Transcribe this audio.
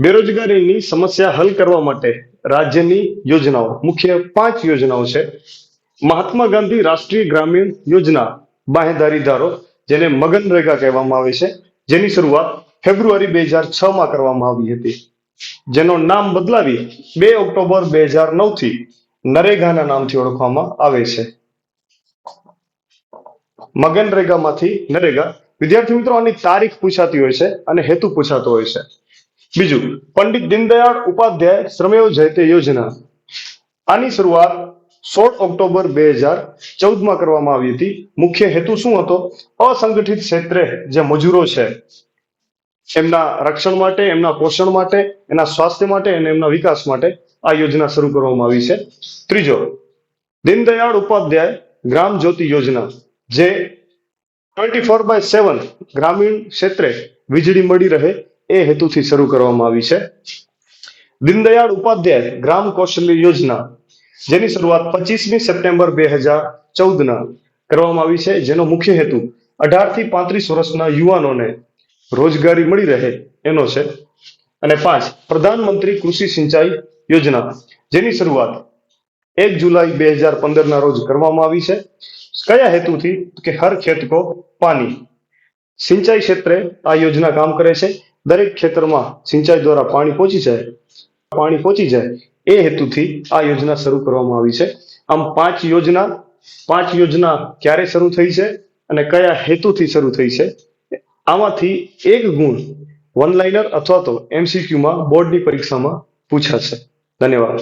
બેરોજગારીની સમસ્યા હલ કરવા માટે રાજ્યની યોજનાઓ. મુખ્ય પાંચ યોજનાઓ છે. મહાત્મા ગાંધી રાષ્ટ્રીય ગ્રામીણ યોજના બાહેંધારીદારો જેને મગનરેગા કહેવામાં આવે છે. જેની શરૂઆત ફેબ્રુઆરી બે હજાર છ માં કરવામાં આવી હતી. જેનો નામ બદલાવી બે ઓક્ટોબર બે હજાર નવથી નરેગાના નામથી ઓળખવામાં આવે છે. મગનરેગામાંથી નરેગા. વિદ્યાર્થી મિત્રો, આની તારીખ પૂછાતી હોય છે અને હેતુ પૂછાતો હોય છે. બીજું, પંડિત દીનદયાળ ઉપાધ્યાય શ્રમેવ જયતે યોજના. આની શરૂઆત સોળ ઓક્ટોબર બે હજાર ચૌદમાં કરવામાં આવી હતી. મુખ્ય હેતુ શું હતો? અસંગઠિત ક્ષેત્રે જે મજૂરો છે, એમના રક્ષણ માટે, એમના પોષણ માટે, એના સ્વાસ્થ્ય માટે અને એમના વિકાસ માટે આ યોજના શરૂ કરવામાં આવી છે. ત્રીજો, દીનદયાળ ઉપાધ્યાય ગ્રામ જ્યોતિ યોજના, જે ટ્વેન્ટી ફોર બાય સેવન ગ્રામીણ ક્ષેત્રે વીજળી મળી રહે એ હેતુથી શરૂ કરવામાં આવી છે. દીનદયાળ ઉપાધ્યાય ગ્રામ કૌશલ્ય યોજના, જેની શરૂઆત પચીસમી સપ્ટેમ્બર બે હજાર ચૌદના કરવામાં આવી છે. જેનો મુખ્ય હેતુ અઢારથી પાંત્રીસ વર્ષના યુવાનોને રોજગારી મળી રહે એનો છે. અને પાંચ, પ્રધાનમંત્રી કૃષિ સિંચાઈ યોજના, જેની શરૂઆત એક જુલાઈ બે હજાર પંદરના રોજ કરવામાં આવી છે. કયા હેતુથી? કે હર ખેત કો પાણી સિંચાઈ ક્ષેત્રે આ યોજના કામ કરે છે. દરેક ખેતરમાં સિંચાઈ દ્વારા પાણી પહોંચી જાય, પાણી પહોંચી જાય, એ હેતુથી આ યોજના શરૂ કરવામાં આવી છે. આમ પાંચ યોજના પાંચ યોજના ક્યારે શરૂ થઈ છે અને કયા હેતુથી શરૂ થઈ છે, આમાંથી એક ગુણ વન લાઇનર અથવા તો એમસીક્યુમાં બોર્ડની પરીક્ષામાં પૂછાશે. ધન્યવાદ.